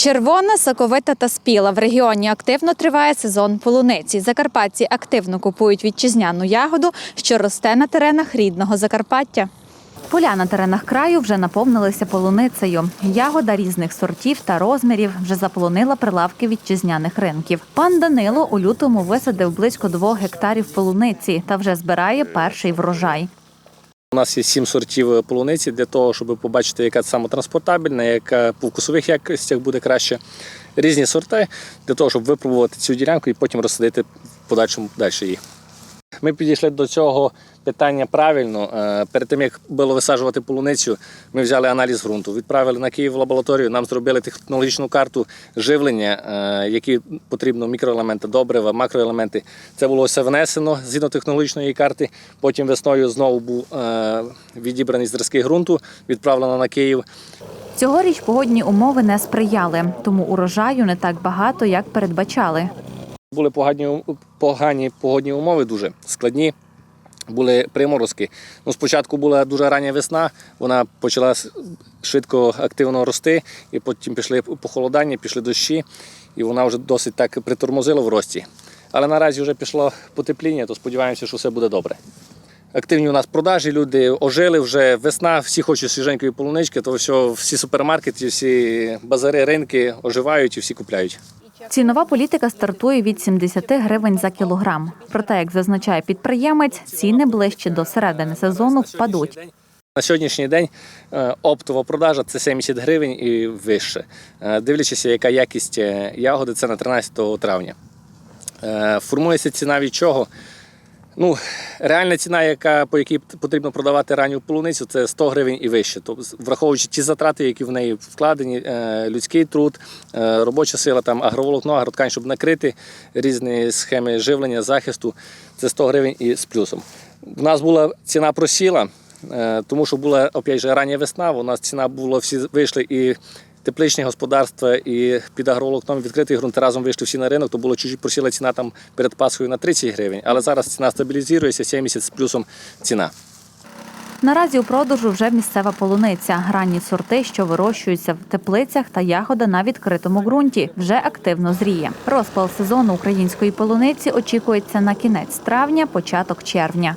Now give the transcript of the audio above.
Червона, соковита та спіла. В регіоні активно триває сезон полуниці. Закарпатці активно купують вітчизняну ягоду, що росте на теренах рідного Закарпаття. Поля на теренах краю вже наповнилися полуницею. Ягода різних сортів та розмірів вже заполонила прилавки вітчизняних ринків. Пан Данило у лютому висадив близько двох гектарів полуниці та вже збирає перший врожай. У нас є сім сортів полуниці для того, щоб побачити, яка саме транспортабельна, яка по вкусових якостях буде краще. Різні сорти для того, щоб випробувати цю ділянку і потім розсадити в подальшому далі її. Ми підійшли до цього питання правильно. Е, Перед тим як було висаджувати полуницю, ми взяли аналіз ґрунту, відправили на Київ лабораторію. Нам зробили технологічну карту живлення, е, які потрібно мікроелементи, добрива, макроелементи. Це було все внесено згідно технологічної карти. Потім весною знову був е, відібраний зразки ґрунту, відправлено на Київ. Цьогоріч погодні умови не сприяли, тому урожаю не так багато, як передбачали. Були погані, погані погодні умови, дуже складні. Були приморозки. Ну, спочатку була дуже рання весна, вона почала швидко активно рости, і потім пішли похолодання, пішли дощі, і вона вже досить так притормозила в рості. Але наразі вже пішло потепління, то сподіваємося, що все буде добре. Активні у нас продажі, люди ожили вже весна, всі хочуть свіженької полунички, то все, всі супермаркети, всі базари, ринки оживають і всі купляють. Цінова політика стартує від 70 гривень за кілограм. Проте, як зазначає підприємець, ціни ближче до середини сезону впадуть. На сьогоднішній день е, оптова продажа це 70 гривень і вище. Е, Дивлячись, яка якість е, ягоди, це на 13 травня. Формується ціна від чого? Ну, реальна ціна, яка, по якій потрібно продавати ранню полуницю, це 100 гривень і вище. Тобто, враховуючи ті затрати, які в неї вкладені, е, людський труд, е, робоча сила, там агроволокно, агроткань, щоб накрити різні схеми живлення, захисту, це 100 гривень і з плюсом. У нас була ціна просіла, е, тому що була опять же рання весна. У нас ціна була, всі вийшли і тепличні господарства, і під агроволокном відкритий ґрунт разом вийшли всі на ринок, то було чуть просіла ціна там перед Пасхою на 30 гривень, але зараз ціна стабілізується, 70 з плюсом ціна. Наразі у продажу вже місцева полуниця, ранні сорти, що вирощуються в теплицях та ягода на відкритому ґрунті, вже активно зріє. Розпал сезону української полуниці очікується на кінець травня, початок червня.